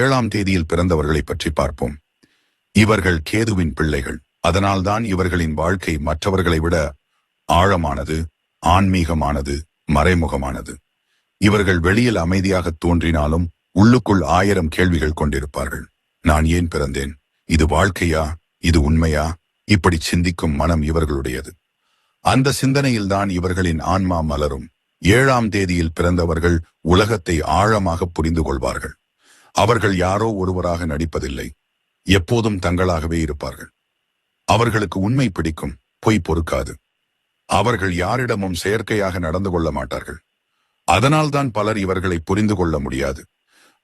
ஏழாம் தேதியில் பிறந்தவர்களை பற்றி பார்ப்போம். இவர்கள் கேதுவின் பிள்ளைகள். அதனால்தான் இவர்களின் வாழ்க்கை மற்றவர்களை விட ஆழமானது ஆன்மீகமானது மறைமுகமானது. இவர்கள் வெளியில் அமைதியாக தோன்றினாலும் உள்ளுக்குள் ஆயிரம் கேள்விகள் கொண்டிருப்பார்கள். நான் ஏன் பிறந்தேன்? இது வாழ்க்கையா? இது உண்மையா? இப்படி சிந்திக்கும் மனம் இவர்களுடையது. அந்த சிந்தனையில்தான் இவர்களின் ஆன்மா மலரும். ஏழாம் தேதியில் பிறந்தவர்கள் உலகத்தை ஆழமாக புரிந்து கொள்வார்கள். அவர்கள் யாரோ ஒருவராக நடிப்பதில்லை. எப்போதும் தங்களாகவே இருப்பார்கள். அவர்களுக்கு உண்மை பிடிக்கும் பொய் பொறுக்காது. அவர்கள் யாரிடமும் செயற்கையாக நடந்து கொள்ள மாட்டார்கள். அதனால்தான் பலர் இவர்களை புரிந்து கொள்ள முடியாது.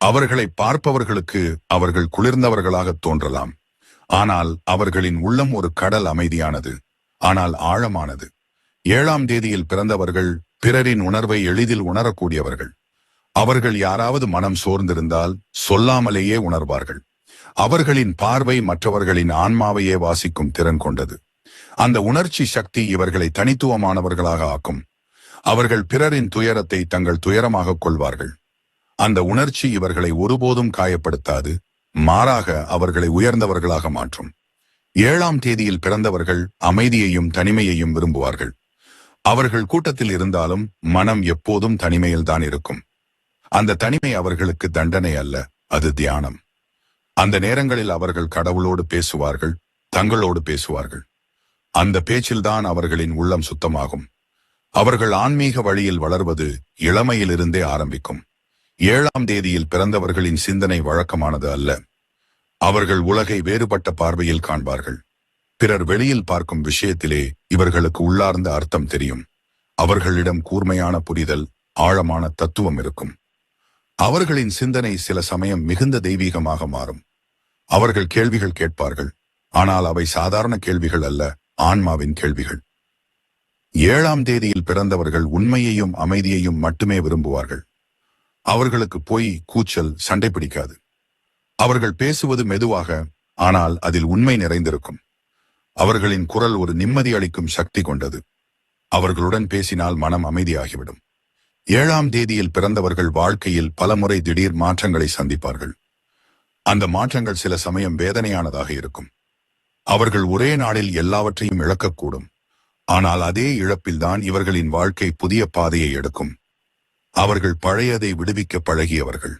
அவர்களை பார்ப்பவர்களுக்கு அவர்கள் குளிர்ந்தவர்களாக தோன்றலாம். ஆனால் அவர்களின் உள்ளம் ஒரு கடல் அமைதியானது ஆனால் ஆழமானது. ஏழாம் தேதியில் பிறந்தவர்கள் பிறரின் உணர்வை எளிதில் உணரக்கூடியவர்கள். அவர்கள் யாராவது மனம் சோர்ந்திருந்தால் சொல்லாமலேயே உணர்வார்கள். அவர்களின் பார்வை மற்றவர்களின் ஆன்மாவையே வாசிக்கும் திறன் கொண்டது. அந்த உணர்ச்சி சக்தி இவர்களை தனித்துவமானவர்களாக ஆக்கும். அவர்கள் பிறரின் துயரத்தை தங்கள் துயரமாக கொள்வார்கள். அந்த உணர்ச்சி இவர்களை ஒருபோதும் காயப்படுத்தாது மாறாக அவர்களை உயர்ந்தவர்களாக மாற்றும். ஏழாம் தேதியில் பிறந்தவர்கள் அமைதியையும் தனிமையையும் விரும்புவார்கள். அவர்கள் கூட்டத்தில் இருந்தாலும் மனம் எப்போதும் தனிமையில்தான் இருக்கும். அந்த தனிமை அவர்களுக்கு தண்டனை அல்ல அது தியானம். அந்த நேரங்களில் அவர்கள் கடவுளோடு பேசுவார்கள் தங்களோடு பேசுவார்கள். அந்த பேச்சில்தான் அவர்களின் உள்ளம் சுத்தமாகும். அவர்கள் ஆன்மீக வழியில் வளர்வது இளமையிலிருந்தே ஆரம்பிக்கும். ஏழாம் தேதியில் பிறந்தவர்களின் சிந்தனை வழக்கமானது அல்ல. அவர்கள் உலகை வேறுபட்ட பார்வையில் காண்பார்கள். பிறர் வெளியில் பார்க்கும் விஷயத்திலே இவர்களுக்கு உள்ளார்ந்த அர்த்தம் தெரியும். அவர்களிடம் கூர்மையான புரிதல் ஆழமான தத்துவம் இருக்கும். அவர்களின் சிந்தனை சில சமயம் மிகுந்த தெய்வீகமாக மாறும். அவர்கள் கேள்விகள் கேட்பார்கள். ஆனால் அவை சாதாரண கேள்விகள் அல்ல ஆன்மாவின் கேள்விகள். ஏழாம் தேதியில் பிறந்தவர்கள் உண்மையையும் அமைதியையும் மட்டுமே விரும்புவார்கள். அவர்களுக்கு போய் கூச்சல் சண்டை பிடிக்காது. அவர்கள் பேசுவது மெதுவாக ஆனால் அதில் உண்மை நிறைந்திருக்கும். அவர்களின் குரல் ஒரு நிம்மதி அளிக்கும் சக்தி கொண்டது. அவர்களுடன் பேசினால் மனம் அமைதியாகிவிடும். ஏழாம் தேதியில் பிறந்தவர்கள் வாழ்க்கையில் பலமுறை திடீர் மாற்றங்களை சந்திப்பார்கள். அந்த மாற்றங்கள் சில சமயம் வேதனையானதாக இருக்கும். அவர்கள் ஒரே நாளில் எல்லாவற்றையும் இழக்கக்கூடும். ஆனால் அதே இழப்பில்தான் இவர்களின் வாழ்க்கை புதிய பாதையை எடுக்கும். அவர்கள் பழையதை விடுவிக்க பழகியவர்கள்.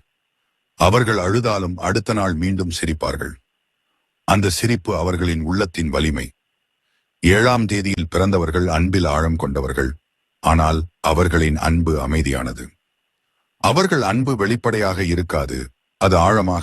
அவர்கள் அழுதாலும் அடுத்த நாள் மீண்டும் சிரிப்பார்கள். அந்த சிரிப்பு அவர்களின் உள்ளத்தின் வலிமை. ஏழாம் தேதியில் பிறந்தவர்கள் அன்பில் ஆழம் கொண்டவர்கள். ஆனால் அவர்களின் அன்பு அமைதியானது. அவர்கள் அன்பு வெளிப்படையாக இருக்காது அது ஆழமாக